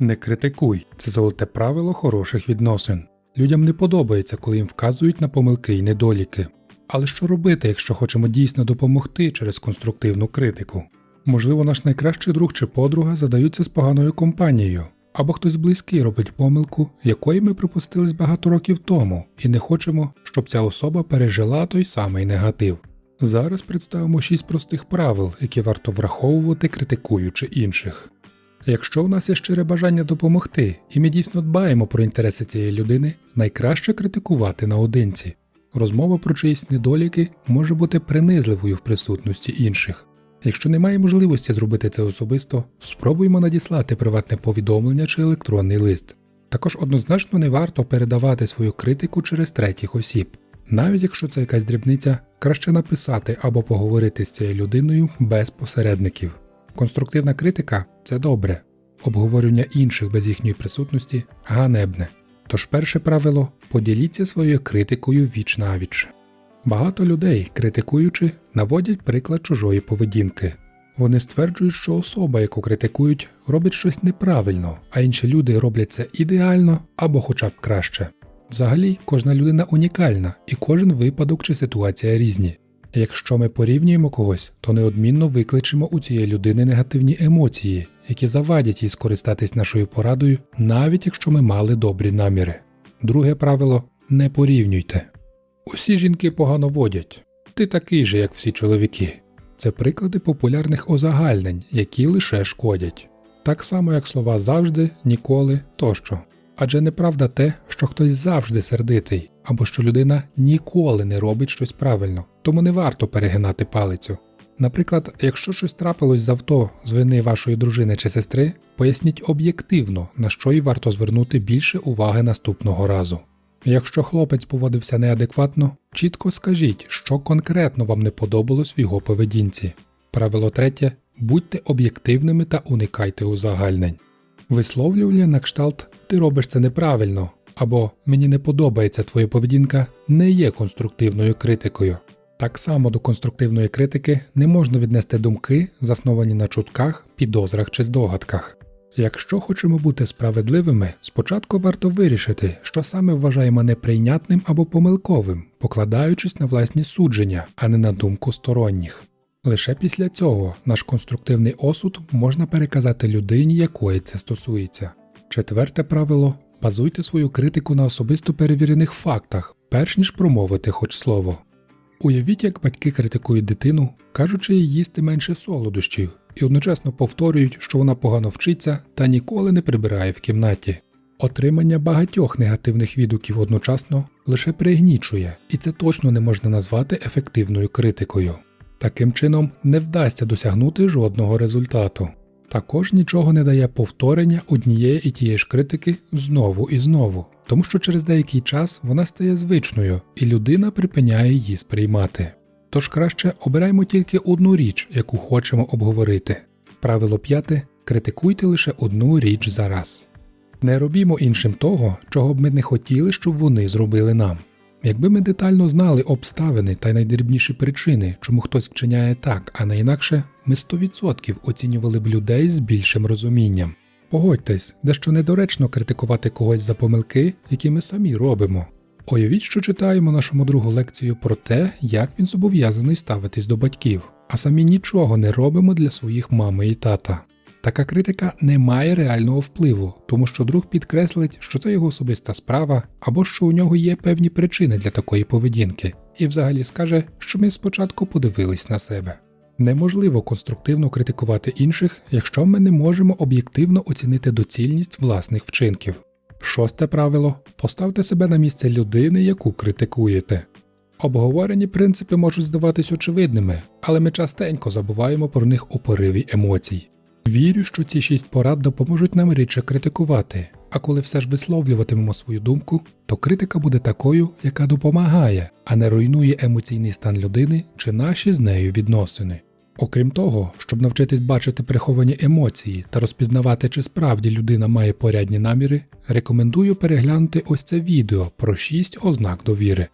Не критикуй це золоте правило хороших відносин. Людям не подобається, коли їм вказують на помилки і недоліки. Але що робити, якщо хочемо дійсно допомогти через конструктивну критику? Можливо, наш найкращий друг чи подруга задаються з поганою компанією, або хтось близький робить помилку, якої ми припустились багато років тому, і не хочемо, щоб ця особа пережила той самий негатив. Зараз представимо шість простих правил, які варто враховувати, критикуючи інших. Якщо у нас є щире бажання допомогти, і ми дійсно дбаємо про інтереси цієї людини, найкраще критикувати наодинці. Розмова про чиїсь недоліки може бути принизливою в присутності інших. Якщо немає можливості зробити це особисто, спробуймо надіслати приватне повідомлення чи електронний лист. Також однозначно не варто передавати свою критику через третіх осіб. Навіть якщо це якась дрібниця, краще написати або поговорити з цією людиною без посередників. Конструктивна критика це добре, обговорення інших без їхньої присутності ганебне. Тож перше правило поділіться своєю критикою віч навіч. Багато людей, критикуючи, наводять приклад чужої поведінки. Вони стверджують, що особа, яку критикують, робить щось неправильно, а інші люди роблять це ідеально або хоча б краще. Взагалі, кожна людина унікальна, і кожен випадок чи ситуація різні. Якщо ми порівнюємо когось, то неодмінно викличемо у цієї людини негативні емоції, які завадять їй скористатись нашою порадою, навіть якщо ми мали добрі наміри. Друге правило не порівнюйте. Усі жінки погано водять. Ти такий же, як всі чоловіки. Це приклади популярних озагальнень, які лише шкодять. Так само, як слова завжди, ніколи тощо. Адже неправда те, що хтось завжди сердитий, або що людина ніколи не робить щось правильно, тому не варто перегинати палицю. Наприклад, якщо щось трапилось з авто з вини вашої дружини чи сестри, поясніть об'єктивно, на що їй варто звернути більше уваги наступного разу. Якщо хлопець поводився неадекватно, чітко скажіть, що конкретно вам не подобалось в його поведінці. Правило третє будьте об'єктивними та уникайте узагальнень. Висловлювання на кшталт ти робиш це неправильно або мені не подобається твоя поведінка не є конструктивною критикою. Так само до конструктивної критики не можна віднести думки, засновані на чутках, підозрах чи здогадках. Якщо хочемо бути справедливими, спочатку варто вирішити, що саме вважаємо неприйнятним або помилковим, покладаючись на власні судження, а не на думку сторонніх. Лише після цього наш конструктивний осуд можна переказати людині, якої це стосується. Четверте правило базуйте свою критику на особисто перевірених фактах, перш ніж промовити хоч слово. Уявіть, як батьки критикують дитину, кажучи їй їсти менше солодощів, і одночасно повторюють, що вона погано вчиться та ніколи не прибирає в кімнаті. Отримання багатьох негативних відгуків одночасно лише пригнічує, і це точно не можна назвати ефективною критикою. Таким чином не вдасться досягнути жодного результату. Також нічого не дає повторення однієї і тієї ж критики знову і знову, тому що через деякий час вона стає звичною і людина припиняє її сприймати. Тож краще обираймо тільки одну річ, яку хочемо обговорити. Правило п'яте критикуйте лише одну річ за раз. Не робімо іншим того, чого б ми не хотіли, щоб вони зробили нам. Якби ми детально знали обставини та найдрібніші причини, чому хтось вчиняє так, а не інакше, ми 100% оцінювали б людей з більшим розумінням. Погодьтесь, дещо недоречно критикувати когось за помилки, які ми самі робимо. Уявіть, що читаємо нашому другу лекцію про те, як він зобов'язаний ставитись до батьків, а самі нічого не робимо для своїх мами і тата. Така критика не має реального впливу, тому що друг підкреслить, що це його особиста справа, або що у нього є певні причини для такої поведінки, і взагалі скаже, що ми спочатку подивились на себе. Неможливо конструктивно критикувати інших, якщо ми не можемо об'єктивно оцінити доцільність власних вчинків. Шосте правило поставте себе на місце людини, яку критикуєте. Обговорені принципи можуть здаватись очевидними, але ми частенько забуваємо про них у пориві емоцій. Вірю, що ці шість порад допоможуть нам рідше критикувати, а коли все ж висловлюватимемо свою думку, то критика буде такою, яка допомагає, а не руйнує емоційний стан людини чи наші з нею відносини. Окрім того, щоб навчитись бачити приховані емоції та розпізнавати, чи справді людина має порядні наміри, рекомендую переглянути ось це відео про 6 ознак довіри.